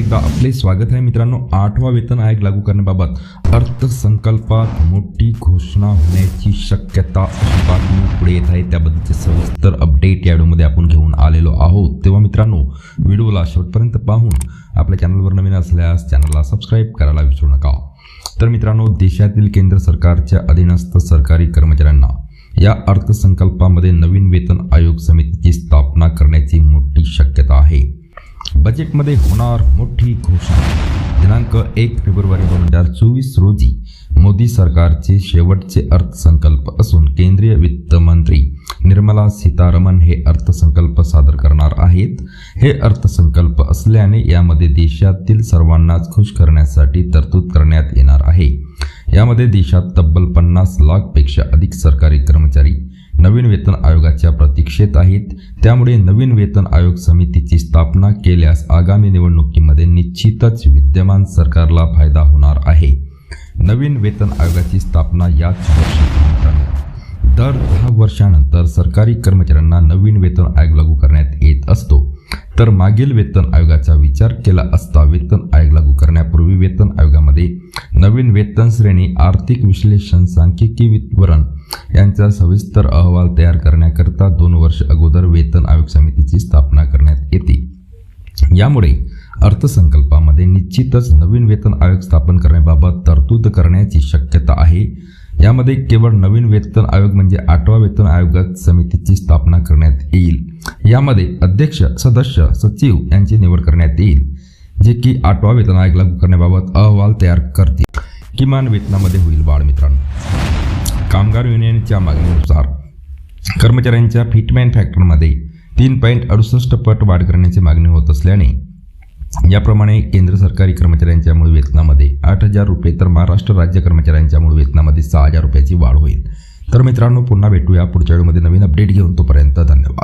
आपले स्वागत आहे मित्रांनो. आठवा वेतन आयोग लागू करण्याबाबत अर्थसंकल्पात मोठी घोषणा होण्याची शक्यता अशी बातमी पुढे येत आहे. त्याबद्दलचे सविस्तर अपडेट या व्हिडिओमध्ये आपण घेऊन आलेलो आहोत. तेव्हा मित्रांनो व्हिडिओला शेवटपर्यंत पाहून आपल्या चॅनलवर नवीन असल्यास चॅनलला सबस्क्राईब करायला विसरू नका. तर मित्रांनो देशातील केंद्र सरकारच्या अधीनस्थ सरकारी कर्मचाऱ्यांना या अर्थसंकल्पामध्ये नवीन वेतन आयोग समितीची स्थापना करण्याची मोठी शक्यता आहे. बजेटमध्ये होणार मोठी घोषणा. दिनांक एक फेब्रुवारी दोन हजार चोवीस रोजी मोदी सरकारचे शेवटचे अर्थसंकल्प असून केंद्रीय वित्त मंत्री निर्मला सीतारामन हे अर्थसंकल्प सादर करणार आहेत. हे अर्थसंकल्प असल्याने यामध्ये देशातील सर्वांनाच खुश करण्यासाठी तरतूद करण्यात येणार आहे. यामध्ये देशात तब्बल पन्नास लाखपेक्षा अधिक सरकारी कर्मचारी नवीन वेतन आयोगाच्या प्रतीक्षेत आहेत. त्यामुळे नवीन वेतन आयोग समितीची स्थापना केल्यास आगामी निवडणुकीमध्ये निश्चितच विद्यमान सरकारला फायदा होणार आहे. नवीन वेतन आयोगाची स्थापना याच वर्षी दर दहा वर्षानंतर सरकारी कर्मचाऱ्यांना नवीन वेतन आयोग लागू करण्यात येत असतो. तर मागील वेतन आयोगाचा विचार केला असता वेतन आयोग लागू करण्यापूर्वी वेतन आयोगामध्ये नवीन वेतन श्रेणी आर्थिक विश्लेषण सांख्यिकी विवरण यांचा सविस्तर अहवाल तयार करण्याकरता दोन वर्ष अगोदर वेतन आयोग समितीची स्थापना करण्यात येते. यामुळे अर्थसंकल्पामध्ये निश्चितच नवीन वेतन आयोग स्थापन करण्याबाबत तरतूद करण्याची शक्यता आहे. यामध्ये केवळ नवीन वेतन आयोग म्हणजे आठवा वेतन आयोग समितीची स्थापना करण्यात येईल. यामध्ये अध्यक्ष सदस्य सचिव यांची निवड करण्यात येईल. जे की आठवा वेतन आयोग लागू करण्याबाबत अहवाल तयार करतील. किमान वेतनामध्ये होईल वाढ मित्रांनो. कामगार युनियनच्या मागणीनुसार कर्मचाऱ्यांच्या फिटमॅन फॅक्टरमध्ये तीन पॉईंट अडुसष्ट पट वाढ करण्याची मागणी होत असल्याने याप्रमाणे केंद्र सरकारी कर्मचाऱ्यांच्या मूळ वेतनामध्ये आठ हजार रुपये तर महाराष्ट्र राज्य कर्मचाऱ्यांच्या मूळ वेतनामध्ये सहा हजार रुपयाची वाढ होईल. तर मित्रांनो पुन्हा भेटूया पुढच्या वेळेमध्ये नवीन अपडेट घेऊन तोपर्यंत धन्यवाद.